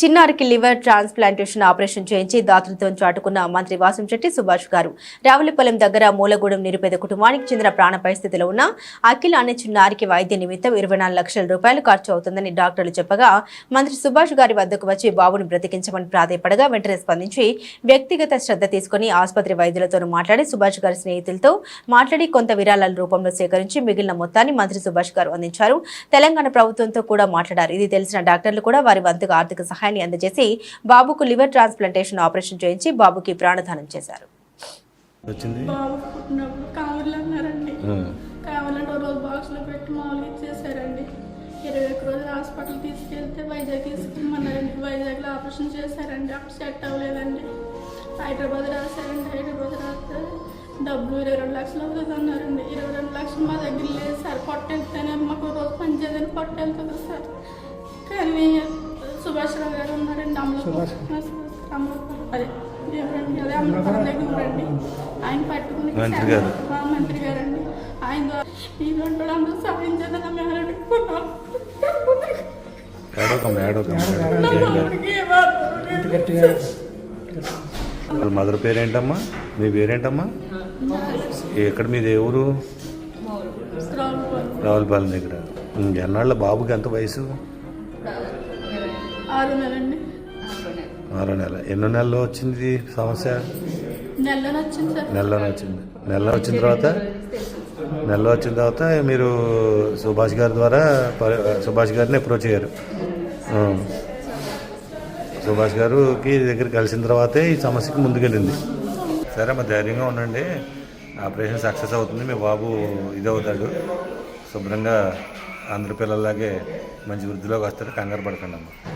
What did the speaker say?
చిన్నారికి liver transplantation operation చేయించి దాతృత్వం చాటుకున్న మంత్రి వాసంశెట్టి సుభాష్ గారు. రావులపాలెం దగ్గర మూలగూడెం నిరుపేద కుటుంబానికి చెందిన ప్రాణ పరిస్థితిలో ఉన్న అఖిల్ అనే చిన్నారికి వైద్య నిమిత్తం ఇరవై నాలుగు లక్షల రూపాయలు ఖర్చు అవుతుందని డాక్టర్లు చెప్పగా మంత్రి సుభాష్ గారి వద్దకు వచ్చి బాబును బ్రతికించమని ప్రాధేయపడగా వెంటనే స్పందించి వ్యక్తిగత శ్రద్ధ తీసుకుని ఆసుపత్రి వైద్యులతో మాట్లాడి సుభాష్ గారి స్నేహితులతో మాట్లాడి కొంత విరాళాల రూపంలో సేకరించి మిగిలిన మొత్తాన్ని మంత్రి సుభాష్ గారు అందించారు. తెలంగాణ ప్రభుత్వంతో కూడా మాట్లాడారు. ఇది తెలిసిన డాక్టర్లు కూడా వారి వంతుగా ఆర్థిక సహాయం సహాయాన్ని అందజేసి బాబుకు లివర్ ట్రాన్స్ప్లాంటేషన్ ఆపరేషన్ చేయించి బాబుకి ప్రాణదానం చేశారు. వచ్చింది. కావాలంటే ఒక రోజు బాక్స్లో పెట్టి మామూలుగా ఇచ్చేసారండి. ఇరవై ఒక్క రోజు హాస్పిటల్ తీసుకెళ్తే వైజాగ్ తీసుకెళ్ళమన్నారండి. వైజాగ్లో ఆపరేషన్ చేశారండి. అప్పుడు సెట్ అవ్వలేదండి. హైదరాబాద్ రాశారండి. హైదరాబాద్ రాస్తే డబ్బులు ఇరవై రెండు లక్షలు అవుతుంది అన్నారండి. ఇరవై రెండు లక్షలు మా దగ్గర లేదు సార్. పొట్టెళ్తేనే మాకు ఒక రోజు పని చేయదని పొట్టెళ్తుంది సార్. కానీ సుభాష్ రావు గారు అదే ఆయన పట్టుకుని మంత్రి గారు. మా మంత్రి ఆయన చేద్దాం మేము వాళ్ళ మదర్ పేరేంటమ్మా? మీ పేరేంటమ్మా? ఎక్కడ మీది? ఎవరు ఊరు? రావులపాలెం. దగ్గర. ఎన్నాళ్ళ బాబుకి ఎంత వయసు? ఆరు నెలండి ఆరో నెల. ఎన్నో నెలలో వచ్చింది సమస్య? నెలలో వచ్చింది సార్. నెలలో వచ్చింది. నెలలో వచ్చిన తర్వాత? నెలలో వచ్చిన తర్వాత మీరు సుభాష్ గారి ద్వారా ప- సుభాష్ గారిని అప్రోచ్ అయ్యారు. సుభాష్ గారికి దగ్గర కలిసిన తర్వాతే ఈ సమస్యకి ముందుకెళ్ళింది. సరే అమ్మా ధైర్యంగా ఉండండి. ఆపరేషన్ సక్సెస్ అవుతుంది. మీ బాబు ఇది అవుతాడు శుభ్రంగా అందరి పిల్లల్లాగే మంచి వృద్ధిలోకి వస్తాడు కంగారు పడకండి అమ్మా.